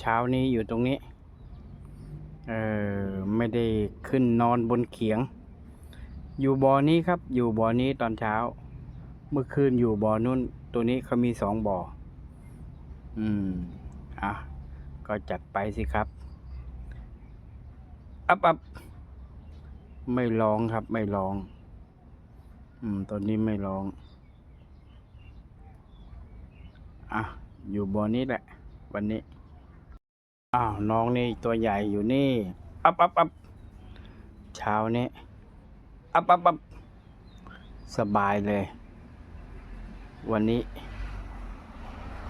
เช้านี้อยู่ตรงนี้ เออไม่ได้ขึ้นนอนบนเขียง อยู่บ่อนี้ครับ อยู่บ่อนี้ตอนเช้า เมื่อคืนอยู่บ่อนู้นตัวนี้เขามีสองบ่อ อืม อะ ก็จัดไปสิครับ อัพอัพไม่ร้องครับ ไม่ร้อง อืม ตอนนี้ไม่ร้อง อะ อยู่บ่อนี้แหละ วันนี้ อ้าวน้องนี่ตัวใหญ่อยู่นี่อัพอัพอัพเช้านี้อัพอัพอัพสบายเลย วันนี้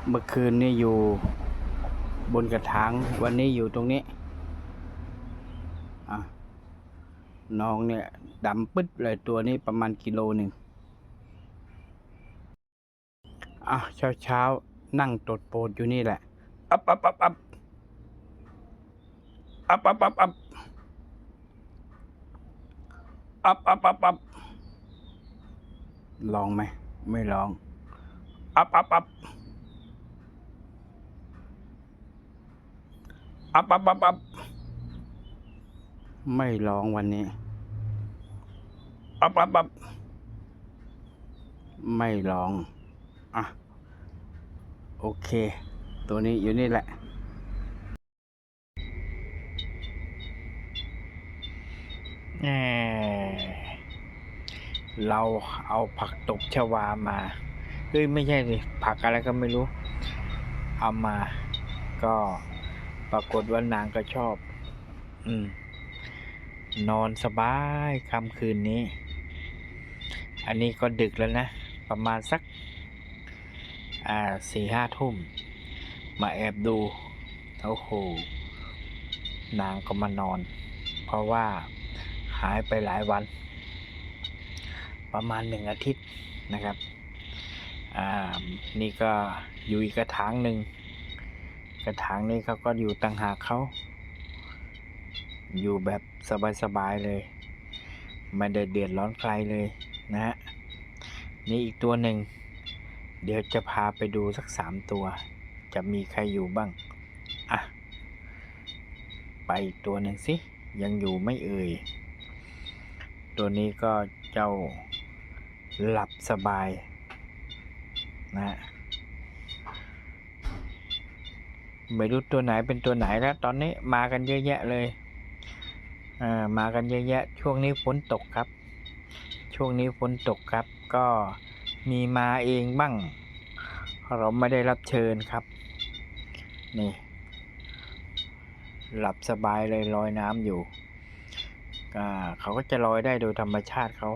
เมื่อคืนนี่อยู่บนกระถางวันนี้อยู่ตรงนี้อะน้องเนี่ยดำปึ๊ดเลยตัวนี้ประมาณกิโลหนึ่งอะเช้าเช้านั่งตดโปดอยู่นี่แหละอัพอัพอัพอัพ อัพอัพอัพอัพอัพอัพอัพอัพลองไหม ไม่ลอง อัพอัพอัพอัพอัพอัพอัพไม่ลองวันนี้ อัพอัพอัพไม่ลอง อะ โอเค ตัวนี้อยู่นี่แหละ แหม่ เราเอาผักตบชวามา เฮ้ย ไม่ใช่สิผักอะไรก็ไม่รู้ เอามา ก็ปรากฏว่านางก็ชอบ อืม นอนสบายค่ำคืนนี้ อันนี้ก็ดึกแล้วนะ ประมาณสัก อ่าสี่ห้าทุ่ม มาแอบดูโอ้โหนางก็มานอน เพราะว่า หายไปหลายวัน ประมาณหนึ่งอาทิตย์นะครับอ่านี่ก็อยู่อีกกระถางหนึ่งกระถางนี้เขาก็อยู่ต่างหากเขา อยู่แบบสบายๆเลย ไม่ได้เดือดร้อนใครเลยนะฮะนี่อีกตัวหนึ่ง เดี๋ยวจะพาไปดูสักสามตัว จะมีใครอยู่บ้าง อะ ไปตัวหนึ่งสิ ยังอยู่ไม่เอ่ย ตัวนี้ก็เจ้าหลับสบายนะฮะไม่รู้ตัวไหนเป็นตัวไหนแล้ว ตอนนี้มากันเยอะแยะเลยอ่ามากันเยอะแยะ ช่วงนี้ฝนตกครับ ช่วงนี้ฝนตกครับ ก็มีมาเองบ้าง เราไม่ได้รับเชิญครับ นี่ หลับสบายเลยลอยน้ำอยู่ เขาก็จะลอยได้โดยธรรมชาติเขา